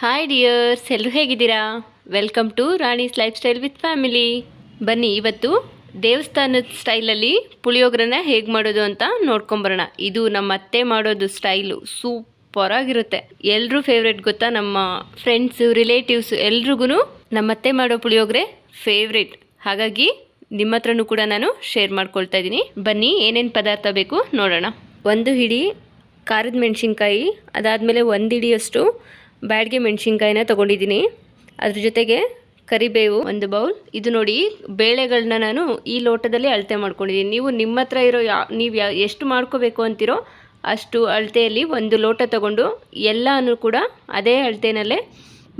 Hi dears ಎಲ್ಲರೂ ಹೇಗಿದ್ದೀರಾ? Welcome to Rani's lifestyle with family ಬನ್ನಿ, ಇವತ್ತು ದೇವಸ್ಥಾನದ ಸ್ಟೈಲಲ್ಲಿ ಪುಳಿಯೋಗರನ್ನ ಹೇಗೆ ಮಾಡೋದು ಅಂತ ನೋಡ್ಕೊಂಬರೋಣ. ಇದು ನಮ್ಮ ಅತ್ತೆ ಮಾಡೋದು ಸ್ಟೈಲು ಸೂಪರ್ ಆಗಿರುತ್ತೆ. ಎಲ್ಲರೂ ಫೇವ್ರೆಟ್ ಗೊತ್ತಾ? ನಮ್ಮ ಫ್ರೆಂಡ್ಸು ರಿಲೇಟಿವ್ಸ್ ಎಲ್ರಿಗೂ ನಮ್ಮ ಅತ್ತೆ ಮಾಡೋ ಪುಳಿಯೋಗರೆ ಫೇವ್ರೆಟ್ ಹಾಗಾಗಿ ನಿಮ್ಮ ಕೂಡ ನಾನು ಶೇರ್ ಮಾಡ್ಕೊಳ್ತಾ ಇದ್ದೀನಿ. ಬನ್ನಿ, ಏನೇನು ಪದಾರ್ಥ ಬೇಕು ನೋಡೋಣ. ಒಂದು ಹಿಡಿ ಖಾರದ ಮೆಣಸಿನ್ಕಾಯಿ, ಅದಾದಮೇಲೆ ಒಂದು ಹಿಡಿಯಷ್ಟು ಬ್ಯಾಡ್ಗೆ ಮೆಣಸಿನ್ಕಾಯಿನ ತೊಗೊಂಡಿದ್ದೀನಿ. ಅದ್ರ ಜೊತೆಗೆ ಕರಿಬೇವು ಒಂದು ಬೌಲ್. ಇದು ನೋಡಿ ಬೇಳೆಗಳನ್ನ ನಾನು ಈ ಲೋಟದಲ್ಲಿ ಅಳತೆ ಮಾಡ್ಕೊಂಡಿದ್ದೀನಿ. ನೀವು ನಿಮ್ಮ ಹತ್ರ ಇರೋ ಯಾ, ನೀವು ಯಾ, ಎಷ್ಟು ಮಾಡ್ಕೋಬೇಕು ಅಂತಿರೋ ಅಷ್ಟು ಅಳತೆಯಲ್ಲಿ ಒಂದು ಲೋಟ ತಗೊಂಡು ಎಲ್ಲನೂ ಕೂಡ ಅದೇ ಅಳತೆನಲ್ಲೇ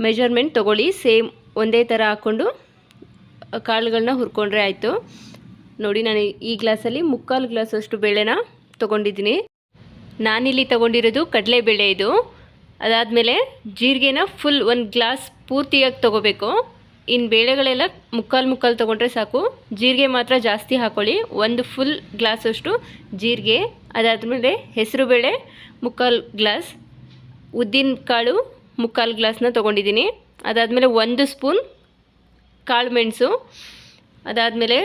ಮೆಜರ್ಮೆಂಟ್ ತೊಗೊಳ್ಳಿ. ಸೇಮ್ ಒಂದೇ ಥರ ಹಾಕ್ಕೊಂಡು ಕಾಳುಗಳನ್ನ ಹುರ್ಕೊಂಡ್ರೆ ಆಯಿತು. ನೋಡಿ ನಾನು ಈ ಗ್ಲಾಸಲ್ಲಿ ಮುಕ್ಕಾಲು ಗ್ಲಾಸಷ್ಟು ಬೇಳೆನ ತೊಗೊಂಡಿದ್ದೀನಿ. ನಾನಿಲ್ಲಿ ತೊಗೊಂಡಿರೋದು ಕಡಲೆಬೇಳೆ ಇದು. ಅದಾದಮೇಲೆ ಜೀರಿಗೆನ ಫುಲ್ ಒಂದು ಗ್ಲಾಸ್ ಪೂರ್ತಿಯಾಗಿ ತೊಗೋಬೇಕು. ಇನ್ನು ಬೇಳೆಗಳೆಲ್ಲ ಮುಕ್ಕಾಲು ಮುಕ್ಕಾಲು ತೊಗೊಂಡ್ರೆ ಸಾಕು. ಜೀರಿಗೆ ಮಾತ್ರ ಜಾಸ್ತಿ ಹಾಕೊಳ್ಳಿ. ಒಂದು ಫುಲ್ ಗ್ಲಾಸಷ್ಟು ಜೀರಿಗೆ, ಅದಾದಮೇಲೆ ಹೆಸರುಬೇಳೆ ಮುಕ್ಕಾಲು ಗ್ಲಾಸ್ ಉದ್ದಿನ ಕಾಳು ಮುಕ್ಕಾಲು ಗ್ಲಾಸ್ನ ತೊಗೊಂಡಿದ್ದೀನಿ. ಅದಾದಮೇಲೆ ಒಂದು ಸ್ಪೂನ್ ಕಾಳು ಮೆಣಸು, ಅದಾದಮೇಲೆ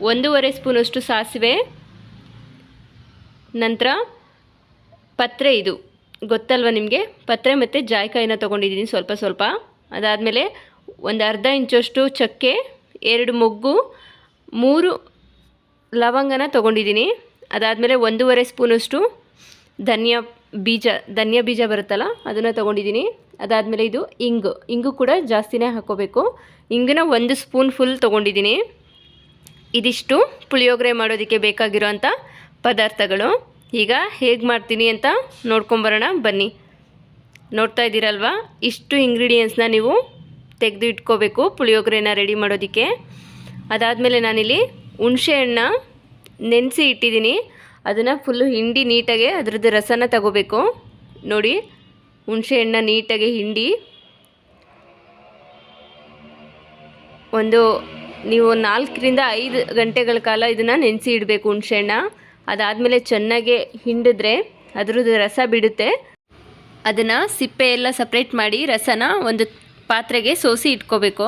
ಒಂದೂವರೆ ಸ್ಪೂನಷ್ಟು ಸಾಸಿವೆ, ನಂತರ ಪತ್ರೆ ಇದು. ಗೊತ್ತಲ್ವ ನಿಮಗೆ? ಪತ್ರೆ ಮತ್ತು ಜಾಯ್ಕಾಯಿನ ತೊಗೊಂಡಿದ್ದೀನಿ ಸ್ವಲ್ಪ ಸ್ವಲ್ಪ. ಅದಾದಮೇಲೆ ಒಂದು ಅರ್ಧ ಇಂಚಷ್ಟು ಚಕ್ಕೆ, ಎರಡು ಮೊಗ್ಗು, ಮೂರು ಲವಂಗನ ತೊಗೊಂಡಿದ್ದೀನಿ. ಅದಾದಮೇಲೆ ಒಂದೂವರೆ ಸ್ಪೂನಷ್ಟು ಧನಿಯಾ ಬೀಜ ಧನಿಯಾ ಬೀಜ ಬರುತ್ತಲ್ಲ, ಅದನ್ನು ತೊಗೊಂಡಿದ್ದೀನಿ. ಅದಾದಮೇಲೆ ಇದು ಇಂಗು ಇಂಗು ಕೂಡ ಜಾಸ್ತಿನೇ ಹಾಕೋಬೇಕು. ಇಂಗನ್ನ ಒಂದು ಸ್ಪೂನ್ ಫುಲ್ ತೊಗೊಂಡಿದ್ದೀನಿ. ಇದಿಷ್ಟು ಪುಳಿಯೋಗರೆ ಮಾಡೋದಕ್ಕೆ ಬೇಕಾಗಿರೋಂಥ ಪದಾರ್ಥಗಳು. ಈಗ ಹೇಗೆ ಮಾಡ್ತೀನಿ ಅಂತ ನೋಡ್ಕೊಂಬರೋಣ, ಬನ್ನಿ. ನೋಡ್ತಾ ಇದ್ದೀರಲ್ವ? ಇಷ್ಟು ಇಂಗ್ರೀಡಿಯೆಂಟ್ಸ್ನ ನೀವು ತೆಗೆದು ಇಟ್ಕೋಬೇಕು ಪುಳಿಯೋಗರೆನ ರೆಡಿ ಮಾಡೋದಕ್ಕೆ. ಅದಾದಮೇಲೆ ನಾನಿಲ್ಲಿ ಹುಣಸೆ ಹಣ್ಣ ನೆನೆಸಿ ಇಟ್ಟಿದ್ದೀನಿ. ಅದನ್ನು ಫುಲ್ಲು ಹಿಂಡಿ ನೀಟಾಗಿ ಅದರದ್ದು ರಸನ ತಗೋಬೇಕು. ನೋಡಿ ಹುಣಸೆಹಣ್ಣ ನೀಟಾಗಿ ಹಿಂಡಿ. ಒಂದು, ನೀವು ನಾಲ್ಕರಿಂದ ಐದು ಗಂಟೆಗಳ ಕಾಲ ಇದನ್ನು ನೆನೆಸಿ ಇಡಬೇಕು ಹುಣಸೆಹಣ್ಣ ಅದಾದಮೇಲೆ ಚೆನ್ನಾಗಿ ಹಿಂಡಿದ್ರೆ ಅದ್ರದ್ದು ರಸ ಬಿಡುತ್ತೆ. ಅದನ್ನು ಸಿಪ್ಪೆ ಎಲ್ಲ ಸಪ್ರೇಟ್ ಮಾಡಿ ರಸನ ಒಂದು ಪಾತ್ರೆಗೆ ಸೋಸಿ ಇಟ್ಕೋಬೇಕು.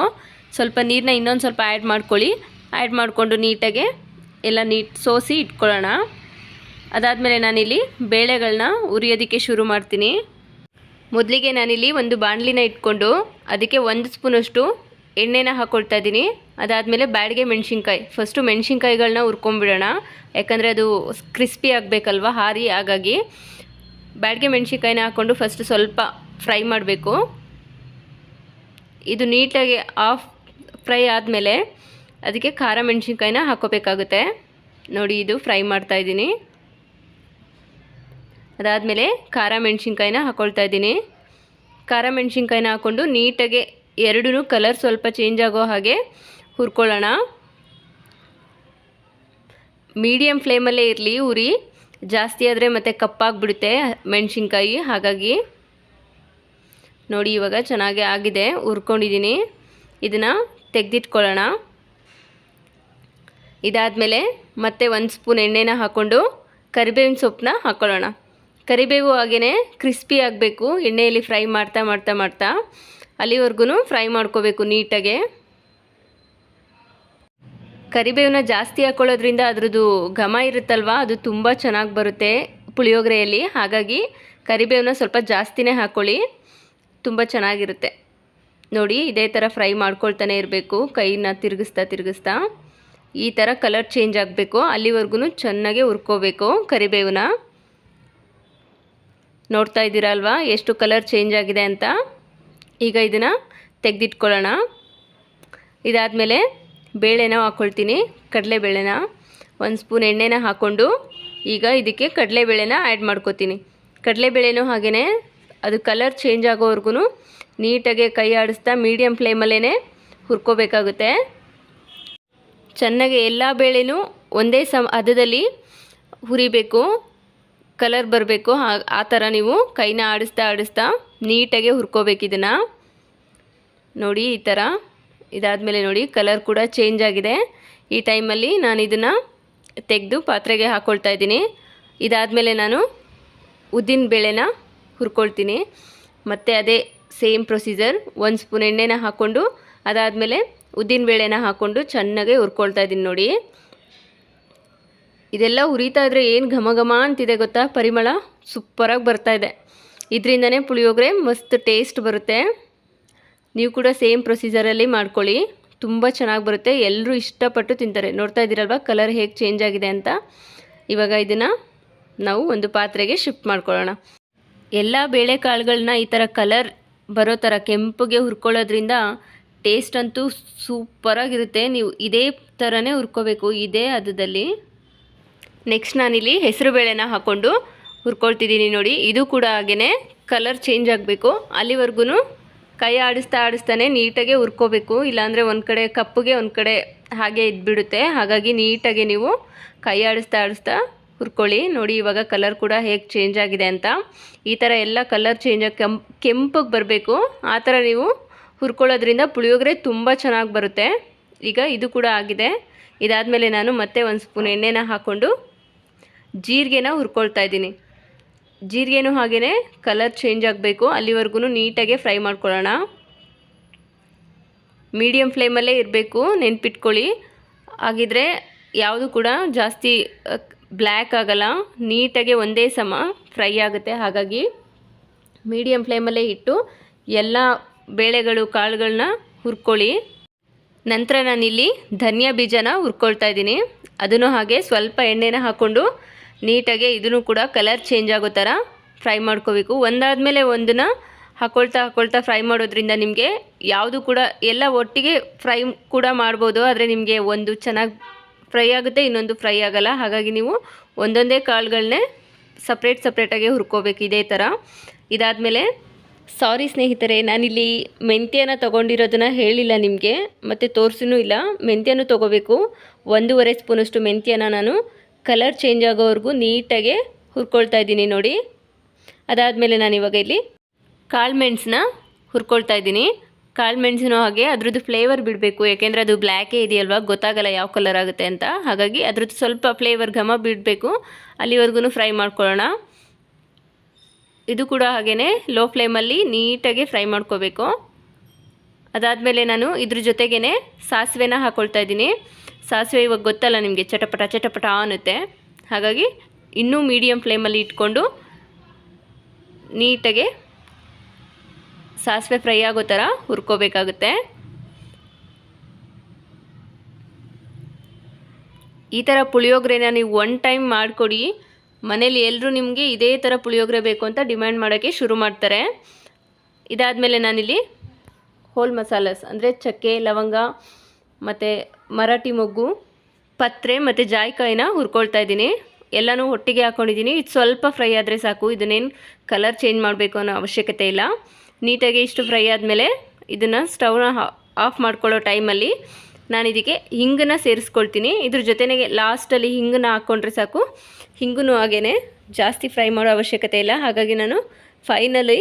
ಸ್ವಲ್ಪ ನೀರನ್ನ ಇನ್ನೊಂದು ಸ್ವಲ್ಪ ಆ್ಯಡ್ ಮಾಡ್ಕೊಳ್ಳಿ. ಆ್ಯಡ್ ಮಾಡಿಕೊಂಡು ನೀಟಾಗೆ ಎಲ್ಲ ನೀಟ್ ಸೋಸಿ ಇಟ್ಕೊಳ್ಳೋಣ. ಅದಾದಮೇಲೆ ನಾನಿಲ್ಲಿ ಬೇಳೆಗಳನ್ನ ಉರಿಯೋದಕ್ಕೆ ಶುರು ಮಾಡ್ತೀನಿ. ಮೊದಲಿಗೆ ನಾನಿಲ್ಲಿ ಒಂದು ಬಾಣಲಿನ ಇಟ್ಕೊಂಡು ಅದಕ್ಕೆ ಒಂದು ಸ್ಪೂನಷ್ಟು ಎಣ್ಣೆನ ಹಾಕ್ಕೊಳ್ತಾ ಇದ್ದೀನಿ. ಅದಾದಮೇಲೆ ಬ್ಯಾಡಿಗೆ ಮೆಣಸಿನ್ಕಾಯಿ. ಫಸ್ಟು ಮೆಣಸಿನ್ಕಾಯಿಗಳನ್ನ ಹುರ್ಕೊಂಬಿಡೋಣ. ಯಾಕಂದರೆ ಅದು ಕ್ರಿಸ್ಪಿ ಆಗಬೇಕಲ್ವ, ಹಾರಿ ಹಾಗಾಗಿ. ಬ್ಯಾಡಿಗೆ ಮೆಣಸಿನ್ಕಾಯಿನ ಹಾಕ್ಕೊಂಡು ಫಸ್ಟ್ ಸ್ವಲ್ಪ ಫ್ರೈ ಮಾಡಬೇಕು. ಇದು ನೀಟಾಗಿ ಆಫ್ ಫ್ರೈ ಆದಮೇಲೆ ಅದಕ್ಕೆ ಖಾರ ಮೆಣಸಿನ್ಕಾಯಿನ ಹಾಕೋಬೇಕಾಗುತ್ತೆ ನೋಡಿ, ಇದು ಫ್ರೈ ಮಾಡ್ತಾ ಇದ್ದೀನಿ. ಅದಾದಮೇಲೆ ಖಾರ ಮೆಣಸಿನ್ಕಾಯಿನ ಹಾಕ್ಕೊಳ್ತಾ ಇದ್ದೀನಿ. ಖಾರ ಮೆಣಸಿನ್ಕಾಯಿನ ಹಾಕ್ಕೊಂಡು ನೀಟಾಗಿ ಎರಡೂ ಕಲರ್ ಸ್ವಲ್ಪ ಚೇಂಜ್ ಆಗೋ ಹಾಗೆ ಹುರ್ಕೊಳ್ಳೋಣ. ಮೀಡಿಯಮ್ ಫ್ಲೇಮಲ್ಲೇ ಇರಲಿ ಉರಿ. ಜಾಸ್ತಿ ಆದರೆ ಮತ್ತೆ ಕಪ್ಪಾಗಿಬಿಡುತ್ತೆ ಮೆಣಸಿನ್ಕಾಯಿ. ಹಾಗಾಗಿ ನೋಡಿ ಇವಾಗ ಚೆನ್ನಾಗಿ ಆಗಿದೆ. ಹುರ್ಕೊಂಡಿದ್ದೀನಿ ಇದನ್ನು ತೆಗೆದಿಟ್ಕೊಳ್ಳೋಣ. ಇದಾದಮೇಲೆ ಮತ್ತೆ ಒಂದು ಸ್ಪೂನ್ ಎಣ್ಣೆನ ಹಾಕ್ಕೊಂಡು ಕರಿಬೇವಿನ ಸೊಪ್ಪನ್ನ ಹಾಕ್ಕೊಳ್ಳೋಣ ಕರಿಬೇವು ಹಾಗೆಯೇ ಕ್ರಿಸ್ಪಿ ಆಗಬೇಕು. ಎಣ್ಣೆಯಲ್ಲಿ ಫ್ರೈ ಮಾಡ್ತಾ ಮಾಡ್ತಾ ಮಾಡ್ತಾ ಅಲ್ಲಿವರೆಗೂ ಫ್ರೈ ಮಾಡ್ಕೋಬೇಕು ನೀಟಾಗೆ. ಕರಿಬೇವನ್ನ ಜಾಸ್ತಿ ಹಾಕ್ಕೊಳ್ಳೋದ್ರಿಂದ ಅದ್ರದ್ದು ಘಮ ಇರುತ್ತಲ್ವ? ಅದು ತುಂಬ ಚೆನ್ನಾಗಿ ಬರುತ್ತೆ ಪುಳಿಯೋಗರೆಯಲ್ಲಿ. ಹಾಗಾಗಿ ಕರಿಬೇವನ್ನ ಸ್ವಲ್ಪ ಜಾಸ್ತಿನೇ ಹಾಕ್ಕೊಳ್ಳಿ ತುಂಬ ಚೆನ್ನಾಗಿರುತ್ತೆ. ನೋಡಿ, ಇದೇ ಥರ ಫ್ರೈ ಮಾಡ್ಕೊಳ್ತಾನೆ ಇರಬೇಕು. ಕೈನ ತಿರುಗಿಸ್ತಾ ತಿರುಗಿಸ್ತಾ. ಈ ಥರ ಕಲರ್ ಚೇಂಜ್ ಆಗಬೇಕು. ಅಲ್ಲಿವರೆಗೂ ಚೆನ್ನಾಗೆ ಹುರ್ಕೋಬೇಕು ಕರಿಬೇವನ್ನ ನೋಡ್ತಾ ಇದ್ದೀರಾ ಅಲ್ವಾ? ಎಷ್ಟು ಕಲರ್ ಚೇಂಜ್ ಆಗಿದೆ ಅಂತ. ಈಗ ಇದನ್ನು ತೆಗೆದಿಟ್ಕೊಳ್ಳೋಣ. ಇದಾದಮೇಲೆ ಬೇಳೆನ ಹಾಕ್ಕೊಳ್ತೀನಿ ಕಡಲೆಬೇಳೆನ ಒಂದು ಸ್ಪೂನ್ ಎಣ್ಣೆನ ಹಾಕ್ಕೊಂಡು ಈಗ ಇದಕ್ಕೆ ಕಡಲೆಬೇಳೆನ ಆ್ಯಡ್ ಮಾಡ್ಕೋತೀನಿ. ಕಡಲೆಬೇಳೆನೂ ಹಾಗೆಯೇ ಅದು ಕಲರ್ ಚೇಂಜ್ ಆಗೋವರೆಗೂ ನೀಟಾಗಿ ಕೈ ಆಡಿಸ್ತಾ ಮೀಡಿಯಮ್ ಫ್ಲೇಮಲ್ಲೇ ಹುರ್ಕೋಬೇಕಾಗುತ್ತೆ. ಚೆನ್ನಾಗಿ ಎಲ್ಲ ಬೇಳೆನೂ ಒಂದೇ ಸಮ, ಹದದಲ್ಲಿ ಹುರಿಬೇಕು. ಕಲರ್ ಬರಬೇಕು. ಆ ಥರ ನೀವು ಕೈನ ಆಡಿಸ್ತಾ ಆಡಿಸ್ತಾ ನೀಟಾಗೆ ಹುರ್ಕೋಬೇಕು ಇದನ್ನು ನೋಡಿ ಈ ಥರ ಇದಾದಮೇಲೆ ನೋಡಿ ಕಲರ್ ಕೂಡ ಚೇಂಜ್ ಆಗಿದೆ. ಈ ಟೈಮಲ್ಲಿ ನಾನು ಇದನ್ನು ತೆಗೆದು ಪಾತ್ರೆಗೆ ಹಾಕ್ಕೊಳ್ತಾ ಇದ್ದೀನಿ. ಇದಾದಮೇಲೆ ನಾನು ಉದ್ದಿನ ಬೇಳೆನ ಹುರ್ಕೊಳ್ತೀನಿ. ಮತ್ತು ಅದೇ ಸೇಮ್ ಪ್ರೊಸೀಜರ್ ಒಂದು ಸ್ಪೂನ್ ಎಣ್ಣೆನ ಹಾಕ್ಕೊಂಡು ಅದಾದಮೇಲೆ ಉದ್ದಿನ ಬೇಳೆನ ಹಾಕ್ಕೊಂಡು ಚೆನ್ನಾಗೆ ಹುರ್ಕೊಳ್ತಾ ಇದ್ದೀನಿ ನೋಡಿ. ಇದೆಲ್ಲ ಹುರಿತಾ ಇದ್ರೆ ಏನು ಘಮ ಘಮ ಅಂತಿದೆ ಗೊತ್ತಾ? ಪರಿಮಳ ಸೂಪರಾಗಿ ಬರ್ತಾ ಇದೆ. ಇದರಿಂದನೇ ಪುಳಿಯೋಗರೆ ಮಸ್ತ್ ಟೇಸ್ಟ್ ಬರುತ್ತೆ. ನೀವು ಕೂಡ ಸೇಮ್ ಪ್ರೊಸೀಜರಲ್ಲಿ ಮಾಡ್ಕೊಳ್ಳಿ. ತುಂಬ ಚೆನ್ನಾಗಿ ಬರುತ್ತೆ. ಎಲ್ಲರೂ ಇಷ್ಟಪಟ್ಟು ತಿಂತಾರೆ. ನೋಡ್ತಾ ಇದ್ದೀರಲ್ವ? ಕಲರ್ ಹೇಗೆ ಚೇಂಜ್ ಆಗಿದೆ ಅಂತ? ಇವಾಗ ಇದನ್ನು ನಾವು ಒಂದು ಪಾತ್ರೆಗೆ ಶಿಫ್ಟ್ ಮಾಡ್ಕೊಳ್ಳೋಣ. ಎಲ್ಲ ಬೇಳೆಕಾಳುಗಳನ್ನ ಈ ಥರ ಕಲರ್ ಬರೋ ಥರ ಕೆಂಪಗೆ ಹುರ್ಕೊಳ್ಳೋದ್ರಿಂದ ಟೇಸ್ಟ್ ಅಂತೂ ಸೂಪರಾಗಿರುತ್ತೆ ನೀವು ಇದೇ ಥರನೇ ಹುರ್ಕೋಬೇಕು. ಇದೇ ಅದದಲ್ಲಿ ನೆಕ್ಸ್ಟ್ ನಾನಿಲ್ಲಿ ಹೆಸರು ಬೇಳೆನ ಹಾಕ್ಕೊಂಡು ಹುರ್ಕೊಳ್ತಿದ್ದೀನಿ ನೋಡಿ. ಇದು ಕೂಡ ಹಾಗೆಯೇ ಕಲರ್ ಚೇಂಜ್ ಆಗಬೇಕು. ಅಲ್ಲಿವರೆಗೂ ಕೈ ಆಡಿಸ್ತಾ ಆಡಿಸ್ತಾನೆ ನೀಟಾಗೆ ಹುರ್ಕೋಬೇಕು, ಇಲ್ಲಾಂದರೆ ಒಂದು ಕಡೆ ಕಪ್ಪಗೆ ಒಂದು ಕಡೆ ಹಾಗೆ ಇದ್ಬಿಡುತ್ತೆ. ಹಾಗಾಗಿ ನೀಟಾಗಿ ನೀವು ಕೈ ಆಡಿಸ್ತಾ ಆಡಿಸ್ತಾ ಹುರ್ಕೊಳ್ಳಿ. ನೋಡಿ, ಇವಾಗ ಕಲರ್ ಕೂಡ ಹೇಗೆ ಚೇಂಜ್ ಆಗಿದೆ ಅಂತ. ಈ ಥರ ಎಲ್ಲ ಕಲರ್ ಚೇಂಜ್ ಕೆಂಪ್ ಕೆಂಪಗೆ ಬರಬೇಕು. ಆ ಥರ ನೀವು ಹುರ್ಕೊಳ್ಳೋದ್ರಿಂದ ಪುಳಿಯೋಗರೆ ತುಂಬ ಚೆನ್ನಾಗಿ ಬರುತ್ತೆ. ಈಗ ಇದು ಕೂಡ ಆಗಿದೆ. ಇದಾದಮೇಲೆ ನಾನು ಮತ್ತೆ ಒಂದು ಸ್ಪೂನ್ ಎಣ್ಣೆನ ಹಾಕ್ಕೊಂಡು ಜೀರಿಗೆನ ಹುರ್ಕೊಳ್ತಾ ಇದ್ದೀನಿ. ಜೀರಿಗೆನೂ ಹಾಗೆಯೇ ಕಲರ್ ಚೇಂಜ್ ಆಗಬೇಕು. ಅಲ್ಲಿವರೆಗೂ ನೀಟಾಗೆ ಫ್ರೈ ಮಾಡ್ಕೊಳ್ಳೋಣ. ಮೀಡಿಯಮ್ ಫ್ಲೇಮಲ್ಲೇ ಇರಬೇಕು, ನೆನ್ಪಿಟ್ಕೊಳ್ಳಿ. ಹಾಗಿದ್ರೆ ಯಾವುದು ಕೂಡ ಜಾಸ್ತಿ ಬ್ಲ್ಯಾಕ್ ಆಗಲ್ಲ. ನೀಟಾಗೆ ಒಂದೇ ಸಮ ಫ್ರೈ ಆಗುತ್ತೆ ಹಾಗಾಗಿ. ಮೀಡಿಯಮ್ ಫ್ಲೇಮಲ್ಲೇ ಇಟ್ಟು ಎಲ್ಲ ಬೇಳೆಗಳು ಕಾಳುಗಳನ್ನ ಹುರ್ಕೊಳ್ಳಿ. ನಂತರ ನಾನಿಲ್ಲಿ ಧನಿಯಾ ಬೀಜನ ಹುರ್ಕೊಳ್ತಾ ಇದ್ದೀನಿ. ಅದನ್ನು ಹಾಗೆ ಸ್ವಲ್ಪ ಎಣ್ಣೆನ ಹಾಕ್ಕೊಂಡು ನೀಟಾಗೆ ಇದನ್ನು ಕೂಡ ಕಲರ್ ಚೇಂಜ್ ಆಗೋ ಥರ ಫ್ರೈ ಮಾಡ್ಕೋಬೇಕು. ಒಂದಾದಮೇಲೆ ಒಂದನ್ನು ಹಾಕ್ಕೊಳ್ತಾ ಹಾಕ್ಕೊಳ್ತಾ ಫ್ರೈ ಮಾಡೋದ್ರಿಂದ ನಿಮಗೆ ಯಾವುದು ಕೂಡ ಎಲ್ಲ ಒಟ್ಟಿಗೆ ಫ್ರೈ ಕೂಡ ಮಾಡ್ಬೋದು, ಆದರೆ ನಿಮಗೆ ಒಂದು ಚೆನ್ನಾಗಿ ಫ್ರೈ ಆಗುತ್ತೆ, ಇನ್ನೊಂದು ಫ್ರೈ ಆಗಲ್ಲ. ಹಾಗಾಗಿ ನೀವು ಒಂದೊಂದೇ ಕಾಳುಗಳನ್ನೇ ಸಪ್ರೇಟ್ ಸಪ್ರೇಟಾಗಿ ಹುರ್ಕೋಬೇಕು ಇದೇ ಥರ. ಇದಾದಮೇಲೆ, ಸಾರಿ ಸ್ನೇಹಿತರೆ, ನಾನಿಲ್ಲಿ ಮೆಂತ್ಯನ ತೊಗೊಂಡಿರೋದನ್ನ ಹೇಳಿಲ್ಲ ನಿಮಗೆ, ಮತ್ತು ತೋರಿಸಿನೂ ಇಲ್ಲ. ಮೆಂತ್ಯನೂ ತೊಗೋಬೇಕು. ಒಂದೂವರೆ ಸ್ಪೂನಷ್ಟು ಮೆಂತ್ಯನ ನಾನು ಕಲರ್ ಚೇಂಜ್ ಆಗೋವರೆಗೂ ನೀಟಾಗೆ ಹುರ್ಕೊಳ್ತಾ ಇದ್ದೀನಿ ನೋಡಿ. ಅದಾದಮೇಲೆ ನಾನು ಇವಾಗ ಇಲ್ಲಿ ಕಾಳು ಮೆಣಸನ್ನ ಹುರ್ಕೊಳ್ತಾ ಇದ್ದೀನಿ. ಕಾಳು ಮೆಣಸಿನೂ ಹಾಗೆ ಅದ್ರದ್ದು ಫ್ಲೇವರ್ ಬಿಡಬೇಕು, ಯಾಕೆಂದರೆ ಅದು ಬ್ಲ್ಯಾಕೇ ಇದೆಯಲ್ವ, ಗೊತ್ತಾಗಲ್ಲ ಯಾವ ಕಲರ್ ಆಗುತ್ತೆ ಅಂತ. ಹಾಗಾಗಿ ಅದ್ರದ್ದು ಸ್ವಲ್ಪ ಫ್ಲೇವರ್ ಘಮ ಬಿಡಬೇಕು. ಅಲ್ಲಿವರೆಗೂ ಫ್ರೈ ಮಾಡ್ಕೊಳ್ಳೋಣ. ಇದು ಕೂಡ ಹಾಗೆಯೇ ಲೋ ಫ್ಲೇಮಲ್ಲಿ ನೀಟಾಗಿ ಫ್ರೈ ಮಾಡ್ಕೋಬೇಕು. ಅದಾದಮೇಲೆ ನಾನು ಇದ್ರ ಜೊತೆಗೇ ಸಾಸಿವೆನ ಹಾಕ್ಕೊಳ್ತಾ ಇದ್ದೀನಿ. ಸಾಸಿವೆ ಇವಾಗ ಗೊತ್ತಲ್ಲ ನಿಮಗೆ, ಚಟಪಟ ಚಟಪಟ ಅನ್ನುತ್ತೆ. ಹಾಗಾಗಿ ಇನ್ನೂ ಮೀಡಿಯಮ್ ಫ್ಲೇಮಲ್ಲಿ ಇಟ್ಕೊಂಡು ನೀಟಾಗೆ ಸಾಸಿವೆ ಫ್ರೈ ಆಗೋ ಥರ ಹುರ್ಕೋಬೇಕಾಗುತ್ತೆ. ಈ ಥರ ಪುಳಿಯೋಗರೆನ ನೀವು ಒನ್ ಟೈಮ್ ಮಾಡಿಕೊಡಿ. ಮನೇಲಿ ಎಲ್ಲರೂ ನಿಮಗೆ ಇದೇ ಥರ ಪುಳಿಯೋಗರೆ ಬೇಕು ಅಂತ ಡಿಮ್ಯಾಂಡ್ ಮಾಡೋಕ್ಕೆ ಶುರು ಮಾಡ್ತಾರೆ. ಇದಾದಮೇಲೆ ನಾನಿಲ್ಲಿ ಹೋಲ್ ಮಸಾಲಸ್, ಅಂದರೆ ಚಕ್ಕೆ, ಲವಂಗ ಮತ್ತು ಮರಾಠಿ ಮೊಗ್ಗು, ಪತ್ರೆ ಮತ್ತು ಜಾಯ್ಕಾಯಿನ ಹುರ್ಕೊಳ್ತಾ ಇದ್ದೀನಿ. ಎಲ್ಲನೂ ಒಟ್ಟಿಗೆ ಹಾಕ್ಕೊಂಡಿದ್ದೀನಿ ಇದು ಸ್ವಲ್ಪ ಫ್ರೈ ಆದರೆ ಸಾಕು. ಇದನ್ನೇನು ಕಲರ್ ಚೇಂಜ್ ಮಾಡಬೇಕು ಅನ್ನೋ ಅವಶ್ಯಕತೆ ಇಲ್ಲ. ನೀಟಾಗಿ ಇಷ್ಟು ಫ್ರೈ ಆದಮೇಲೆ ಇದನ್ನು ಸ್ಟವ್ನ ಆಫ್ ಮಾಡ್ಕೊಳ್ಳೋ ಟೈಮಲ್ಲಿ ನಾನು ಇದಕ್ಕೆ ಹಿಂಗನ್ನು ಸೇರಿಸ್ಕೊಳ್ತೀನಿ. ಇದ್ರ ಜೊತೆಗೆ ಲಾಸ್ಟಲ್ಲಿ ಹಿಂಗನ್ನು ಹಾಕ್ಕೊಂಡ್ರೆ ಸಾಕು. ಹಿಂಗೂ ಹಾಗೇ ಜಾಸ್ತಿ ಫ್ರೈ ಮಾಡೋ ಅವಶ್ಯಕತೆ ಇಲ್ಲ. ಹಾಗಾಗಿ ನಾನು ಫೈನಲಿ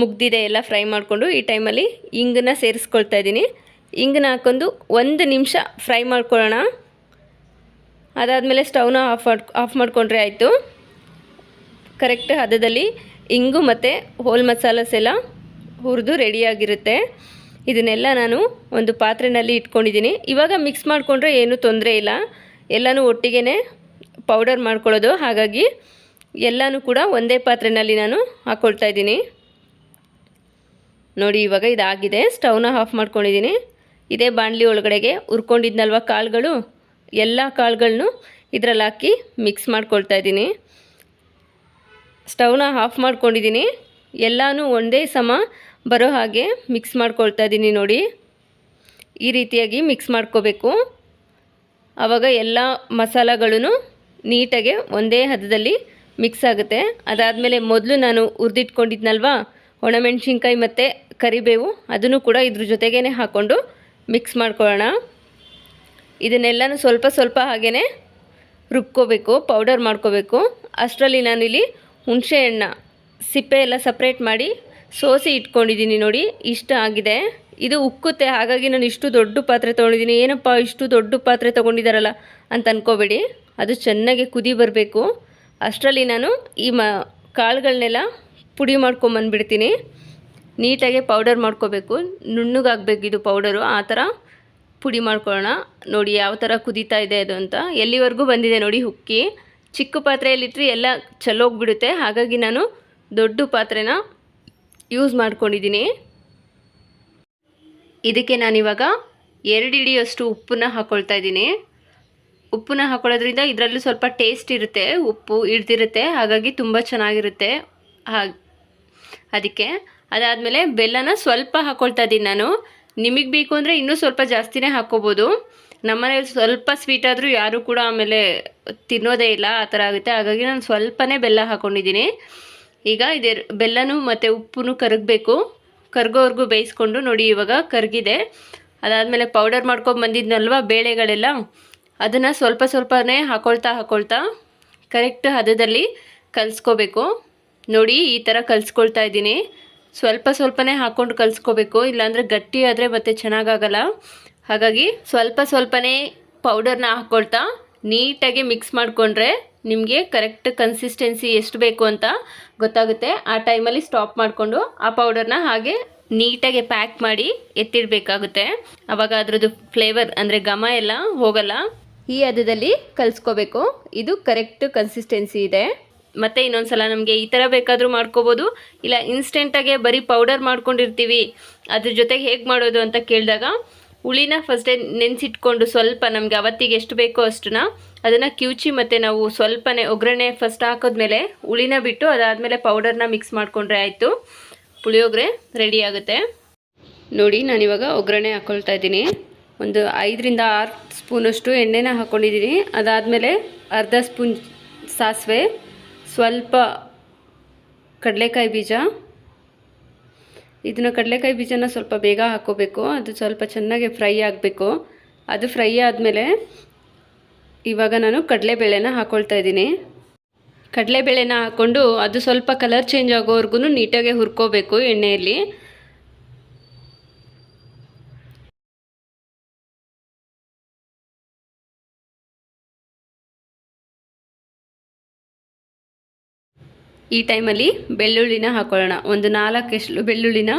ಮುಗ್ದಿದೆ ಎಲ್ಲ ಫ್ರೈ ಮಾಡಿಕೊಂಡು ಈ ಟೈಮಲ್ಲಿ ಹಿಂಗನ್ನು ಸೇರಿಸ್ಕೊಳ್ತಾ ಇದ್ದೀನಿ. ಹಿಂಗನ್ನ ಹಾಕೊಂಡು ಒಂದು ನಿಮಿಷ ಫ್ರೈ ಮಾಡ್ಕೊಳ್ಳೋಣ. ಅದಾದಮೇಲೆ ಸ್ಟವ್ನ ಆಫ್ ಆಫ್ ಮಾಡಿಕೊಂಡ್ರೆ ಆಯಿತು. ಕರೆಕ್ಟ್ ಹದದಲ್ಲಿ ಇಂಗು ಮತ್ತು ಹೋಲ್ ಮಸಾಲಸ್ ಎಲ್ಲ ಹುರಿದು ರೆಡಿಯಾಗಿರುತ್ತೆ. ಇದನ್ನೆಲ್ಲ ನಾನು ಒಂದು ಪಾತ್ರೆಯಲ್ಲಿ ಇಟ್ಕೊಂಡಿದ್ದೀನಿ. ಇವಾಗ ಮಿಕ್ಸ್ ಮಾಡಿಕೊಂಡ್ರೆ ಏನೂ ತೊಂದರೆ ಇಲ್ಲ. ಎಲ್ಲನೂ ಒಟ್ಟಿಗೆ ಪೌಡರ್ ಮಾಡ್ಕೊಳ್ಳೋದು. ಹಾಗಾಗಿ ಎಲ್ಲನೂ ಕೂಡ ಒಂದೇ ಪಾತ್ರೆಯಲ್ಲಿ ನಾನು ಹಾಕ್ಕೊಳ್ತಾ ಇದ್ದೀನಿ. ನೋಡಿ, ಇವಾಗ ಇದಾಗಿದೆ. ಸ್ಟವ್ನ ಆಫ್ ಮಾಡ್ಕೊಂಡಿದ್ದೀನಿ. ಇದೇ ಬಾಣಲಿ ಒಳಗಡೆಗೆ ಹುರ್ಕೊಂಡಿದ್ನಲ್ವ ಕಾಳುಗಳು? ಎಲ್ಲ ಕಾಳುಗಳನ್ನು ಇದರಲ್ಲಿ ಹಾಕಿ ಮಿಕ್ಸ್ ಮಾಡ್ಕೊಳ್ತಾ ಇದ್ದೀನಿ. ಸ್ಟವ್ನ ಆಫ್ ಮಾಡ್ಕೊಂಡಿದ್ದೀನಿ. ಎಲ್ಲನೂ ಒಂದೇ ಸಮ ಬರೋ ಹಾಗೆ ಮಿಕ್ಸ್ ಮಾಡ್ಕೊಳ್ತಾ ಇದ್ದೀನಿ ನೋಡಿ. ಈ ರೀತಿಯಾಗಿ ಮಿಕ್ಸ್ ಮಾಡ್ಕೋಬೇಕು. ಆವಾಗ ಎಲ್ಲ ಮಸಾಲಗಳೂ ನೀಟಾಗೆ ಒಂದೇ ಹದದಲ್ಲಿ ಮಿಕ್ಸ್ ಆಗುತ್ತೆ. ಅದಾದಮೇಲೆ ಮೊದಲು ನಾನು ಹುರಿದಿಟ್ಕೊಂಡಿದ್ನಲ್ವ? ಒಣಮೆಣ್ಸಿನ್ಕಾಯಿ ಮತ್ತು ಕರಿಬೇವು, ಅದನ್ನು ಕೂಡ ಇದ್ರ ಜೊತೆಗೇ ಹಾಕ್ಕೊಂಡು ಮಿಕ್ಸ್ ಮಾಡ್ಕೊಳ್ಳೋಣ. ಇದನ್ನೆಲ್ಲನೂ ಸ್ವಲ್ಪ ಸ್ವಲ್ಪ ಹಾಗೇ ರುಬ್ಕೋಬೇಕು, ಪೌಡರ್ ಮಾಡ್ಕೋಬೇಕು. ಅಷ್ಟರಲ್ಲಿ ನಾನಿಲ್ಲಿ ಹುಣಸೆ ಹಣ್ಣ ಸಿಪ್ಪೆ ಎಲ್ಲ ಸಪ್ರೇಟ್ ಮಾಡಿ ಸೋಸಿ ಇಟ್ಕೊಂಡಿದ್ದೀನಿ ನೋಡಿ, ಇಷ್ಟ ಆಗಿದೆ. ಇದು ಉಕ್ಕುತ್ತೆ, ಹಾಗಾಗಿ ನಾನು ಇಷ್ಟು ದೊಡ್ಡ ಪಾತ್ರೆ ತೊಗೊಂಡಿದ್ದೀನಿ. ಏನಪ್ಪ, ಇಷ್ಟು ದೊಡ್ಡ ಪಾತ್ರೆ ತೊಗೊಂಡಿದ್ದಾರಲ್ಲ ಅಂತ ಅಂದ್ಕೋಬೇಡಿ ಅದು ಚೆನ್ನಾಗಿ ಕುದಿ ಬರಬೇಕು. ಅಷ್ಟರಲ್ಲಿ ನಾನು ಈ ಮ ಕಾಳುಗಳನ್ನೆಲ್ಲ ಪುಡಿ ಮಾಡ್ಕೊಂಬಂದ್ಬಿಡ್ತೀನಿ. ನೀಟಾಗಿ ಪೌಡರ್ ಮಾಡ್ಕೋಬೇಕು. ನುಣ್ಣಗಾಗಬೇಕು ಇದು ಪೌಡರು ಆ ಥರ ಪುಡಿ ಮಾಡ್ಕೊಳ್ಳೋಣ. ನೋಡಿ ಯಾವ ಥರ ಕುದೀತಾ ಇದೆ ಅದು ಅಂತ. ಎಲ್ಲಿವರೆಗೂ ಬಂದಿದೆ ನೋಡಿ ಹುಕ್ಕಿ. ಚಿಕ್ಕ ಪಾತ್ರೆಯಲ್ಲಿಟ್ಟರೆ ಎಲ್ಲ ಚಲೋಗ್ಬಿಡುತ್ತೆ. ಹಾಗಾಗಿ ನಾನು ದೊಡ್ಡ ಪಾತ್ರೆನ ಯೂಸ್ ಮಾಡ್ಕೊಂಡಿದ್ದೀನಿ. ಇದಕ್ಕೆ ನಾನಿವಾಗ ಎರಡು ಇಡಿಯಷ್ಟು ಉಪ್ಪನ್ನ ಹಾಕ್ಕೊಳ್ತಾ ಇದ್ದೀನಿ. ಉಪ್ಪನ್ನ ಹಾಕೊಳ್ಳೋದ್ರಿಂದ ಇದರಲ್ಲೂ ಸ್ವಲ್ಪ ಟೇಸ್ಟ್ ಇರುತ್ತೆ. ಉಪ್ಪು ಹಿಡ್ದಿರುತ್ತೆ. ಹಾಗಾಗಿ ತುಂಬ ಚೆನ್ನಾಗಿರುತ್ತೆ. ಹಾಗೆ, ಅದಕ್ಕೆ ಅದಾದಮೇಲೆ ಬೆಲ್ಲನ ಸ್ವಲ್ಪ ಹಾಕ್ಕೊಳ್ತಾ ಇದ್ದೀನಿ ನಾನು. ನಿಮಗೆ ಬೇಕು ಅಂದರೆ ಇನ್ನೂ ಸ್ವಲ್ಪ ಜಾಸ್ತಿನೇ ಹಾಕ್ಕೋಬೋದು. ನಮ್ಮನೇಲಿ ಸ್ವಲ್ಪ ಸ್ವೀಟ್ ಆದರೂ ಯಾರೂ ಕೂಡ ಆಮೇಲೆ ತಿನ್ನೋದೇ ಇಲ್ಲ, ಆ ಥರ ಆಗುತ್ತೆ. ಹಾಗಾಗಿ ನಾನು ಸ್ವಲ್ಪನೇ ಬೆಲ್ಲ ಹಾಕ್ಕೊಂಡಿದ್ದೀನಿ ಈಗ ಇದೇ ಬೆಲ್ಲನೂ ಮತ್ತು ಉಪ್ಪು ಕರಗಬೇಕು. ಕರ್ಗೋವರೆಗೂ ಬೇಯಿಸ್ಕೊಂಡು ನೋಡಿ ಇವಾಗ ಕರಗಿದೆ. ಅದಾದಮೇಲೆ ಪೌಡರ್ ಮಾಡ್ಕೊಂಡು ಬಂದಿದ್ನಲ್ವ ಬೇಳೆಗಳೆಲ್ಲ? ಅದನ್ನು ಸ್ವಲ್ಪ ಸ್ವಲ್ಪನೇ ಹಾಕೊಳ್ತಾ ಹಾಕೊಳ್ತಾ ಕರೆಕ್ಟ್ ಹದದಲ್ಲಿ ಕಲಿಸ್ಕೋಬೇಕು. ನೋಡಿ ಈ ಥರ ಕಲಿಸ್ಕೊಳ್ತಾ ಇದ್ದೀನಿ. ಸ್ವಲ್ಪ ಸ್ವಲ್ಪನೇ ಹಾಕ್ಕೊಂಡು ಕಲಿಸ್ಕೋಬೇಕು, ಇಲ್ಲಾಂದರೆ ಗಟ್ಟಿ ಆದರೆ ಮತ್ತೆ ಚೆನ್ನಾಗಾಗಲ್ಲ. ಹಾಗಾಗಿ ಸ್ವಲ್ಪ ಸ್ವಲ್ಪನೇ ಪೌಡರ್ನ ಹಾಕ್ಕೊಳ್ತಾ ನೀಟಾಗಿ ಮಿಕ್ಸ್ ಮಾಡಿಕೊಂಡ್ರೆ ನಿಮಗೆ ಕರೆಕ್ಟ್ ಕನ್ಸಿಸ್ಟೆನ್ಸಿ ಎಷ್ಟು ಬೇಕು ಅಂತ ಗೊತ್ತಾಗುತ್ತೆ. ಆ ಟೈಮಲ್ಲಿ ಸ್ಟಾಪ್ ಮಾಡಿಕೊಂಡು ಆ ಪೌಡರ್ನ ಹಾಗೆ ನೀಟಾಗಿ ಪ್ಯಾಕ್ ಮಾಡಿ ಎತ್ತಿಡಬೇಕಾಗುತ್ತೆ. ಆವಾಗ ಅದರದ್ದು ಫ್ಲೇವರ್ ಅಂದರೆ ಘಮ ಎಲ್ಲ ಹೋಗಲ್ಲ. ಈ ಹದದಲ್ಲಿ ಕಲಿಸ್ಕೋಬೇಕು. ಇದು ಕರೆಕ್ಟ್ ಕನ್ಸಿಸ್ಟೆನ್ಸಿ ಇದೆ. ಮತ್ತು ಇನ್ನೊಂದು ಸಲ ನಮಗೆ ಈ ಥರ ಬೇಕಾದರೂ ಮಾಡ್ಕೋಬೋದು. ಇಲ್ಲ ಇನ್ಸ್ಟೆಂಟಾಗೆ ಬರೀ ಪೌಡರ್ ಮಾಡ್ಕೊಂಡಿರ್ತೀವಿ. ಅದ್ರ ಜೊತೆಗೆ ಹೇಗೆ ಮಾಡೋದು ಅಂತ ಕೇಳಿದಾಗ, ಹುಳಿನ ಫಸ್ಟೇ ನೆನೆಸಿಟ್ಕೊಂಡು ಸ್ವಲ್ಪ ನಮಗೆ ಅವತ್ತಿಗೆ ಎಷ್ಟು ಬೇಕೋ ಅಷ್ಟನ್ನ ಅದನ್ನು ಕಿವುಚಿ ಮತ್ತು ನಾವು ಸ್ವಲ್ಪನೇ ಒಗ್ಗರಣೆ ಫಸ್ಟ್ ಹಾಕಿದ್ಮೇಲೆ ಹುಳಿನ ಬಿಟ್ಟು ಅದಾದಮೇಲೆ ಪೌಡರ್ನ ಮಿಕ್ಸ್ ಮಾಡಿಕೊಂಡ್ರೆ ಆಯಿತು. ಪುಳಿಯೋಗರೆ ರೆಡಿ ಆಗುತ್ತೆ. ನೋಡಿ, ನಾನಿವಾಗ ಒಗ್ಗರಣೆ ಹಾಕೊಳ್ತಾ ಇದ್ದೀನಿ. ಒಂದು ಐದರಿಂದ ಆರು ಸ್ಪೂನಷ್ಟು ಎಣ್ಣೆನ ಹಾಕ್ಕೊಂಡಿದ್ದೀನಿ ಅದಾದಮೇಲೆ ಅರ್ಧ ಸ್ಪೂನ್ ಸಾಸಿವೆ ಸ್ವಲ್ಪ ಕಡಲೆಕಾಯಿ ಬೀಜ. ಇದನ್ನು ಕಡಲೆಕಾಯಿ ಬೀಜನ ಸ್ವಲ್ಪ ಬೇಗ ಹಾಕ್ಕೋಬೇಕು ಅದು ಸ್ವಲ್ಪ ಚೆನ್ನಾಗಿ ಫ್ರೈ ಆಗಬೇಕು. ಅದು ಫ್ರೈ ಆದಮೇಲೆ ಇವಾಗ ನಾನು ಕಡಲೆಬೇಳೆನ ಹಾಕ್ಕೊಳ್ತಾ ಇದ್ದೀನಿ. ಕಡಲೆಬೇಳೆನ ಹಾಕ್ಕೊಂಡು ಅದು ಸ್ವಲ್ಪ ಕಲರ್ ಚೇಂಜ್ ಆಗೋವರೆಗೂ ನೀಟಾಗಿ ಹುರ್ಕೋಬೇಕು ಎಣ್ಣೆಯಲ್ಲಿ. ಈ ಟೈಮಲ್ಲಿ ಬೆಳ್ಳುಳ್ಳಿನ ಹಾಕೊಳ್ಳೋಣ. ಒಂದು ನಾಲ್ಕಷ್ಟು ಬೆಳ್ಳುಳ್ಳಿನ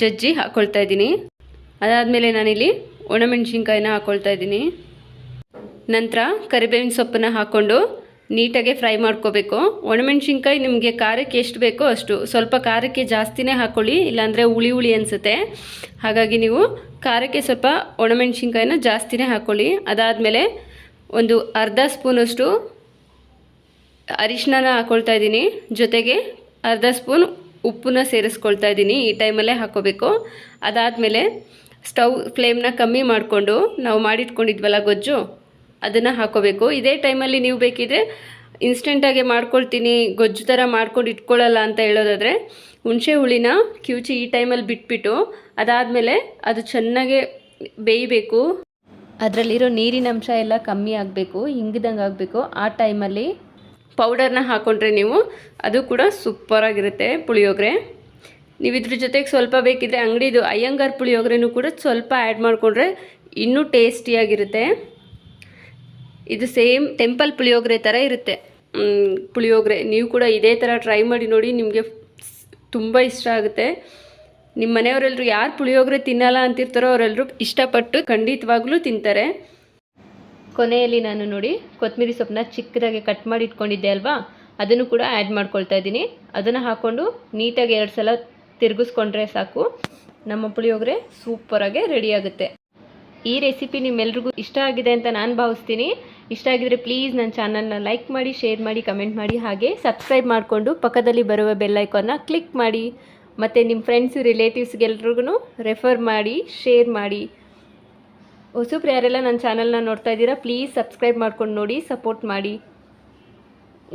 ಜಜ್ಜಿ ಹಾಕ್ಕೊಳ್ತಾ ಇದ್ದೀನಿ. ಅದಾದಮೇಲೆ ನಾನಿಲ್ಲಿ ಒಣಮೆಣಸಿನ್ಕಾಯಿನ ಹಾಕ್ಕೊಳ್ತಾ ಇದ್ದೀನಿ. ನಂತರ ಕರಿಬೇವಿನ ಸೊಪ್ಪನ್ನು ಹಾಕ್ಕೊಂಡು ನೀಟಾಗಿ ಫ್ರೈ ಮಾಡ್ಕೋಬೇಕು. ಒಣಮೆಣಸಿನ್ಕಾಯಿ ನಿಮಗೆ ಖಾರಕ್ಕೆ ಎಷ್ಟು ಬೇಕೋ ಅಷ್ಟು. ಸ್ವಲ್ಪ ಖಾರಕ್ಕೆ ಜಾಸ್ತಿನೇ ಹಾಕ್ಕೊಳ್ಳಿ ಇಲ್ಲಾಂದರೆ ಹುಳಿ ಹುಳಿ ಅನಿಸುತ್ತೆ. ಹಾಗಾಗಿ ನೀವು ಖಾರಕ್ಕೆ ಸ್ವಲ್ಪ ಒಣಮೆಣಸಿನ್ಕಾಯಿನ ಜಾಸ್ತಿನೇ ಹಾಕ್ಕೊಳ್ಳಿ ಅದಾದಮೇಲೆ ಒಂದು ಅರ್ಧ ಸ್ಪೂನಷ್ಟು ಅರಿಶಿನ ಹಾಕ್ಕೊಳ್ತಾ ಇದ್ದೀನಿ. ಜೊತೆಗೆ ಅರ್ಧ ಸ್ಪೂನ್ ಉಪ್ಪನ್ನ ಸೇರಿಸ್ಕೊಳ್ತಾ ಇದ್ದೀನಿ. ಈ ಟೈಮಲ್ಲೇ ಹಾಕ್ಕೋಬೇಕು ಅದಾದಮೇಲೆ ಸ್ಟವ್ ಫ್ಲೇಮ್ನ ಕಮ್ಮಿ ಮಾಡಿಕೊಂಡು ನಾವು ಮಾಡಿಟ್ಕೊಂಡಿದ್ವಲ್ಲ ಗೊಜ್ಜು, ಅದನ್ನು ಹಾಕ್ಕೋಬೇಕು ಇದೇ ಟೈಮಲ್ಲಿ ನೀವು ಬೇಕಿದ್ರೆ ಇನ್ಸ್ಟೆಂಟಾಗೆ ಮಾಡ್ಕೊಳ್ತೀನಿ, ಗೊಜ್ಜು ಥರ ಮಾಡ್ಕೊಂಡು ಇಟ್ಕೊಳ್ಳಲ್ಲ ಅಂತ ಹೇಳೋದಾದರೆ ಹುಣಸೆ ಹುಳಿನ ಕಿವುಚಿ ಈ ಟೈಮಲ್ಲಿ ಬಿಟ್ಬಿಟ್ಟು ಅದಾದಮೇಲೆ ಅದು ಚೆನ್ನಾಗೆ ಬೇಯಬೇಕು. ಅದರಲ್ಲಿರೋ ನೀರಿನ ಅಂಶ ಎಲ್ಲ ಕಮ್ಮಿ ಆಗಬೇಕು ಹಿಂಗಿದಂಗೆ ಆಗಬೇಕು ಆ ಟೈಮಲ್ಲಿ ಪೌಡರ್ನ ಹಾಕ್ಕೊಂಡ್ರೆ ನೀವು ಅದು ಕೂಡ ಸೂಪರಾಗಿರುತ್ತೆ ಪುಳಿಯೋಗರೆ. ನೀವು ಇದ್ರ ಜೊತೆಗೆ ಸ್ವಲ್ಪ ಬೇಕಿದ್ರೆ ಅಂಗಡಿದು ಅಯ್ಯಂಗಾರ್ ಪುಳಿಯೋಗರೆನೂ ಕೂಡ ಸ್ವಲ್ಪ ಆ್ಯಡ್ ಮಾಡಿಕೊಂಡ್ರೆ ಇನ್ನೂ ಟೇಸ್ಟಿಯಾಗಿರುತ್ತೆ ಇದು ಸೇಮ್ ಟೆಂಪಲ್ ಪುಳಿಯೋಗರೆ ಥರ ಇರುತ್ತೆ. ಪುಳಿಯೋಗರೆ. ನೀವು ಕೂಡ ಇದೇ ಥರ ಟ್ರೈ ಮಾಡಿ ನೋಡಿ, ನಿಮಗೆ ತುಂಬ ಇಷ್ಟ ಆಗುತ್ತೆ. ನಿಮ್ಮ ಮನೆಯವರೆಲ್ಲರೂ ಯಾರು ಪುಳಿಯೋಗರೆ ತಿನ್ನಲ್ಲ ಅಂತಿರ್ತಾರೋ ಅವರೆಲ್ಲರೂ ಇಷ್ಟಪಟ್ಟು ಖಂಡಿತವಾಗ್ಲೂ ತಿಂತಾರೆ. ಕೊನೆಯಲ್ಲಿ ನಾನು ನೋಡಿ ಕೊತ್ತಂಬರಿ ಸೊಪ್ಪನ್ನ ಚಿಕ್ಕದಾಗಿ ಕಟ್ ಮಾಡಿ ಇಟ್ಕೊಂಡಿದ್ದೆ ಅಲ್ವಾ? ಅದನ್ನು ಕೂಡ ಆ್ಯಡ್ ಮಾಡ್ಕೊಳ್ತಾ ಇದ್ದೀನಿ. ಅದನ್ನು ಹಾಕ್ಕೊಂಡು ನೀಟಾಗಿ ಎರಡು ಸಲ ತಿರುಗಿಸ್ಕೊಂಡ್ರೆ ಸಾಕು. ನಮ್ಮ ಪುಳಿಯೋಗರೆ ಸೂಪರಾಗೆ ರೆಡಿಯಾಗುತ್ತೆ ಈ ರೆಸಿಪಿ ನಿಮ್ಮೆಲ್ರಿಗೂ ಇಷ್ಟ ಆಗಿದೆ ಅಂತ ನಾನು ಭಾವಿಸ್ತೀನಿ. ಇಷ್ಟ ಆಗಿದ್ರೆ ಪ್ಲೀಸ್ ನನ್ನ ಚಾನಲ್ನ ಲೈಕ್ ಮಾಡಿ ಶೇರ್ ಮಾಡಿ ಕಮೆಂಟ್ ಮಾಡಿ, ಹಾಗೆ ಸಬ್ಸ್ಕ್ರೈಬ್ ಮಾಡಿಕೊಂಡು ಪಕ್ಕದಲ್ಲಿ ಬರುವ ಬೆಲ್ಲೈಕನ್ನ ಕ್ಲಿಕ್ ಮಾಡಿ. ಮತ್ತು ನಿಮ್ಮ ಫ್ರೆಂಡ್ಸು ರಿಲೇಟಿವ್ಸ್ಗೆಲ್ರಿಗೂ ರೆಫರ್ ಮಾಡಿ ಶೇರ್ ಮಾಡಿ. ಹೊಸಬ್ರು ಯಾರೆಲ್ಲ ನನ್ನ ಚಾನಲ್ನ ನೋಡ್ತಾ ಇದ್ದೀರಾ ಪ್ಲೀಸ್ ಸಬ್ಸ್ಕ್ರೈಬ್ ಮಾಡ್ಕೊಂಡು ನೋಡಿ ಸಪೋರ್ಟ್ ಮಾಡಿ.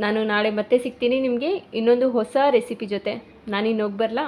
ನಾನು ನಾಳೆ ಮತ್ತೆ ಸಿಗ್ತೀನಿ ನಿಮಗೆ ಇನ್ನೊಂದು ಹೊಸ ರೆಸಿಪಿ ಜೊತೆ. ನಾನಿನ್ನು ಹೋಗಿ ಬರಲಾ?